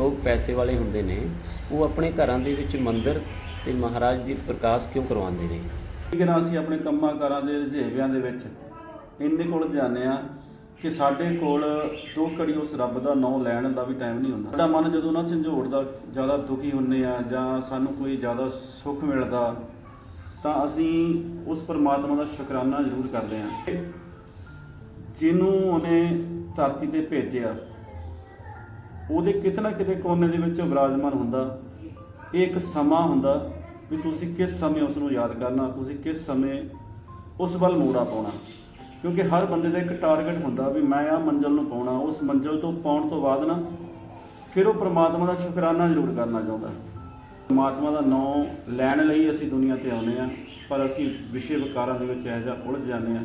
ਲੋਕ ਪੈਸੇ ਵਾਲੇ ਹੁੰਦੇ ਨੇ, ਉਹ ਆਪਣੇ ਘਰਾਂ ਦੇ ਵਿੱਚ ਮੰਦਿਰ ਤੇ ਮਹਾਰਾਜ ਦੀ ਪ੍ਰਕਾਸ਼ ਕਿਉਂ ਕਰਵਾਉਂਦੇ ਨੇ? ਲੇਕਿਨ ਅਸੀਂ ਆਪਣੇ ਕੰਮਾਂ ਕਾਰਾਂ ਦੇ ਰੁਝੇਵਿਆਂ ਦੇ ਵਿੱਚ ਇੰਨੇ ਕੋਲ ਜਾਂਦੇ ਆ ਕਿ ਸਾਡੇ ਕੋਲ ਦੋ ਘੜੀ ਉਸ ਰੱਬ ਦਾ ਨਾਮ ਲੈਣ ਦਾ ਵੀ ਟਾਈਮ ਨਹੀਂ ਹੁੰਦਾ। ਸਾਡਾ ਮਨ ਜਦੋਂ ਨਾ ਝੰਜੋੜਦਾ ਜ਼ਿਆਦਾ ਦੁਖੀ ਹੁੰਨੇ ਆ ਜਾਂ ਸਾਨੂੰ ਕੋਈ ਜ਼ਿਆਦਾ ਸੁੱਖ ਮਿਲਦਾ, ਤਾਂ ਅਸੀਂ ਉਸ ਪਰਮਾਤਮਾ ਦਾ ਸ਼ੁਕਰਾਨਾ ਜ਼ਰੂਰ ਕਰਦੇ ਹਾਂ। ਜਿਹਨੂੰ ਉਹਨੇ ਧਰਤੀ ਤੇ ਭੇਜਿਆ ਉਹਦੇ ਕਿਤੇ ਨਾ ਕਿਤੇ ਕੋਨੇ ਦੇ ਵਿੱਚ ਵਿਰਾਜਮਾਨ ਹੁੰਦਾ। ਇਹ ਇੱਕ ਸਮਾਂ ਹੁੰਦਾ ਵੀ ਤੁਸੀਂ ਕਿਸ ਸਮੇਂ ਉਸ ਨੂੰ ਯਾਦ ਕਰਨਾ, ਤੁਸੀਂ ਕਿਸ ਸਮੇਂ ਉਸ ਵੱਲ ਮੋੜਾ ਪਾਉਣਾ। ਕਿਉਂਕਿ ਹਰ ਬੰਦੇ ਦਾ ਇੱਕ ਟਾਰਗੇਟ ਹੁੰਦਾ ਵੀ ਮੈਂ ਆ ਮੰਜ਼ਲ ਨੂੰ ਪਾਉਣਾ, ਉਸ ਮੰਜ਼ਲ ਤੋਂ ਪਾਉਣ ਤੋਂ ਬਾਅਦ ਨਾ ਫਿਰ ਉਹ ਪ੍ਰਮਾਤਮਾ ਦਾ ਸ਼ੁਕਰਾਨਾ ਜ਼ਰੂਰ ਕਰਨਾ ਚਾਹੁੰਦਾ। ਪ੍ਰਮਾਤਮਾ ਦਾ ਨਾਮ ਲੈਣ ਲਈ ਅਸੀਂ ਦੁਨੀਆ ਤੇ ਆਉਂਦੇ ਆ ਪਰ ਅਸੀਂ ਵਿਸ਼ੇ ਵਿਕਾਰਾਂ ਦੇ ਵਿੱਚ ਇਹੋ ਜਿਹਾ ਉਲਝ ਜਾਂਦੇ ਆ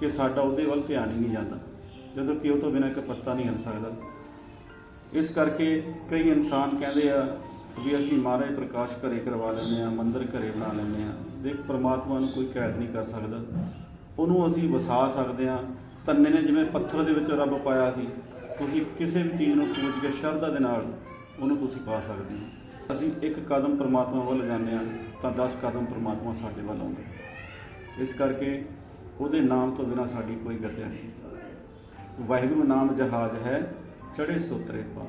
ਕਿ ਸਾਡਾ ਉਹਦੇ ਵੱਲ ਧਿਆਨ ਹੀ ਨਹੀਂ ਜਾਂਦਾ। ਜਦੋਂ ਕਿ ਉਹ ਤੋਂ ਬਿਨਾਂ ਇੱਕ ਪੱਤਾ ਨਹੀਂ ਹਿਲ ਸਕਦਾ। ਇਸ ਕਰਕੇ ਕਈ ਇਨਸਾਨ ਕਹਿੰਦੇ ਆ ਵੀ ਅਸੀਂ ਮਹਾਰਾਜ ਪ੍ਰਕਾਸ਼ ਘਰੇ ਕਰਵਾ ਲੈਂਦੇ ਆ ਮੰਦਿਰ ਘਰੇ ਬਣਾ ਲੈਂਦੇ ਆ ਦੇਖ, ਪ੍ਰਮਾਤਮਾ ਨੂੰ ਕੋਈ ਕੈਦ ਨਹੀਂ ਕਰ ਸਕਦਾ। ਉਹਨੂੰ ਅਸੀਂ ਵਸਾ ਸਕਦੇ ਆ ਧੰਨੇ ਨੇ ਜਿਵੇਂ ਪੱਥਰ ਦੇ ਵਿੱਚ ਰੱਬ ਪਾਇਆ ਸੀ, ਤੁਸੀਂ ਕਿਸੇ ਵੀ ਚੀਜ਼ ਨੂੰ ਪੂਜ ਕੇ ਸ਼ਰਧਾ ਦੇ ਨਾਲ ਉਹਨੂੰ ਤੁਸੀਂ ਪਾ ਸਕਦੇ ਹੋ। ਅਸੀਂ ਇੱਕ ਕਦਮ ਪ੍ਰਮਾਤਮਾ ਵੱਲ ਜਾਂਦੇ ਆ ਤਾਂ 10 ਕਦਮ ਪ੍ਰਮਾਤਮਾ ਸਾਡੇ ਵੱਲ ਆਉਂਦੇ ਇਸ ਕਰਕੇ ਉਹਦੇ ਨਾਮ ਤੋਂ ਬਿਨਾ ਸਾਡੀ ਕੋਈ ਗਤਿਆ ਨਹੀਂ। ਵਾਹਿਗੁਰੂ ਨਾਮ ਜਹਾਜ਼ ਹੈ। ਚੜੇ ਸੋਤਰੇ ਪਾ